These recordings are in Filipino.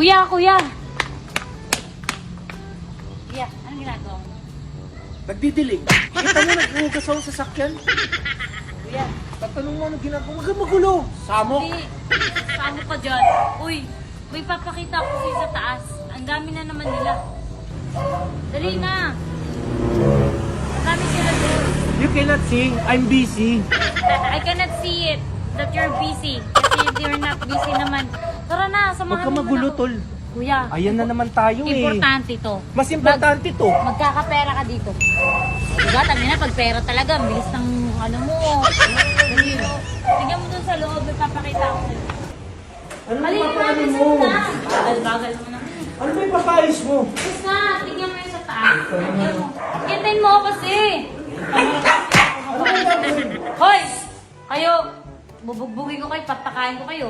Kuya, kuya. Kuya, anong ginagawa mo? Nagdidilig. Kita mo, naghuhugas ako sa sakyan. Kuya, Tatanong mo, ano ginagawa? Huwag kang magulo. Samok. hindi. Paano ka dyan? Uy, may papakita ko sa'yo sa taas. Ang dami na naman nila. Dali na. Ang dami sila doon. You cannot sing. I'm busy. I cannot see it that you're busy. Kasi you're not busy naman. Tara na, samahan Huwag kang mo magulo, na ako. tol. Kuya, Ayan na naman tayo eh. importante to. Mas importante to. Magkakapera ka dito. Diba, tangin na, pag pera talaga, ang bilis ng ano mo. Tingnan mo dun sa loob, may papakita ko sa'yo. Ano ba Halika papaano mo? taas. Bagal-bagal mo naman. Ano ba yung papayos mo? Basta, tingnan mo yung sa taas. Tingnan mo. Mo kasi. Ano? Hoy! Kayo, bubugbugin ko kayo, patakain ko kayo.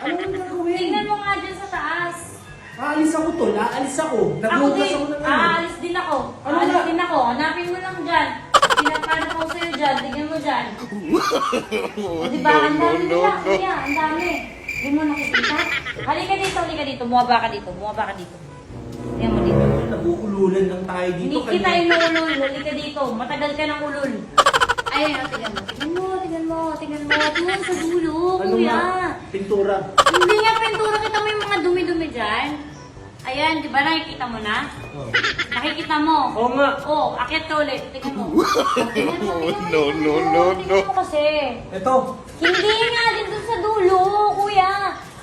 Ano yung gagawin? Tingnan mo nga dyan sa taas. Aalis ako, tol. Aalis ako. Ako Naghuhugas din. ako ng ano. Aalis din ako. Ano Aalis nga? din ako. Hanapin mo lang dyan. Pinapano ko sa'yo dyan. Tingnan mo dyan. O diba? Ang dami nila. Kuya, ang dami. Hindi mo nakikita? Halika dito, halika dito. Bumaba ka dito. Bumaba ka dito. Tingnan mo dito. Nabukululan lang tayo dito. Hindi kita yung ulul. Halika dito. Matagal ka ng ulul. Ayun, o, tingnan mo. Tingnan mo, tingnan mo, tingnan mo. Doon sa dulo, Ano kuya. nga? Pintura. Hindi nga pintura kita mo yung mga dumi-dumi dyan. Ayan, di ba nakikita mo na? Oh. Nakikita mo? Oo nga. Oh, akit ka ulit. Tingnan mo. Tingnan mo, tingnan mo. No, no, tingnan mo. no, Tingnan mo kasi. Ito. Hindi nga, din doon sa dulo, kuya.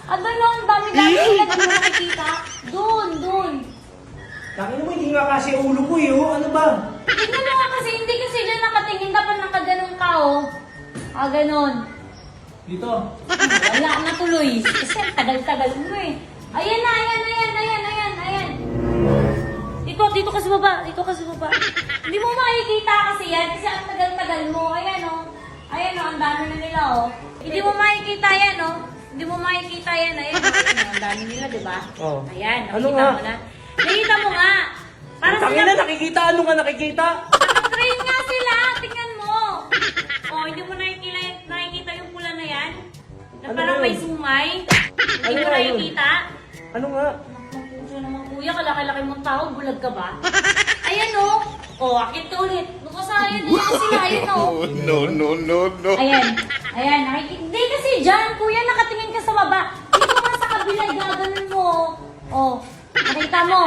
Aba ang dami-dami sila. Di mo nakikita? Doon, doon. Takin mo, hindi nga kasi ulo ko eh. oh. Ano ba? Tingnan mo nga kasi, hindi kasi dyan nakatingin. Dapat nakaganon ka, oh. Ah, ganon. Dito. Wala na tuloy. Kasi tagal-tagal mo eh. Ayan na, ayan, ayan, ayan, ayan, ayan. Dito, dito kasi baba, dito kasi baba. Hindi mo makikita kasi yan, kasi ang tagal-tagal mo. Ayan oh. Ayan oh, ang dami na nila oh. Hindi mo makikita yan oh. Hindi mo makikita yan. Ayan oh. Ayan, oh, ang dami nila, di ba? Oo. Ayan, Ano nakita nga? mo na. Nakita mo nga. Para Tangin sila, na, nakikita. Ano nga nakikita? nakatrain nga sila. Tingnan may sumay? Hindi mo nakikita? Ano nga? Puso naman kuya, kalaki-laki mong tao, bulag ka ba? Ayan o. Oh. akit ka ulit. Bukas sa ayan, ayan sila, ayan o. Oh, no, no, no, no. Ayan, ayan, nakikita. Hindi kasi dyan, kuya, nakatingin ka sa baba. Dito nga sa kabila, gaganon mo. Oh, nakita mo.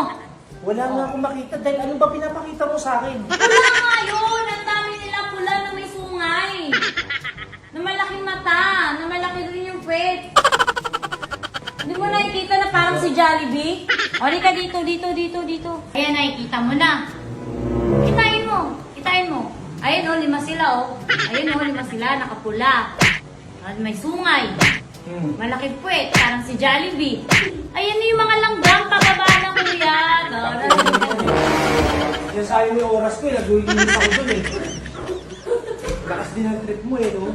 Wala nga akong makita. Dahil ano ba pinapakita mo sa akin? Pula nga yun, ang dami nila pula na may sungay. Na malaking mata, na malaki rin yung puwet. Hindi mo si Jollibee? O, ka dito, dito, dito, dito. Ayan, nakikita mo na. Kitain mo, kitain mo. Ayan o, lima sila o. Ayan o, lima sila, nakapula. At may sungay. Hmm. Malaki puwet, parang si Jollibee. Ayan yung mga langgam, pababa na kuya. Yan sayang yung oras ko eh. Nag-uwinis ako dun eh. Lakas din ang trip mo eh, no?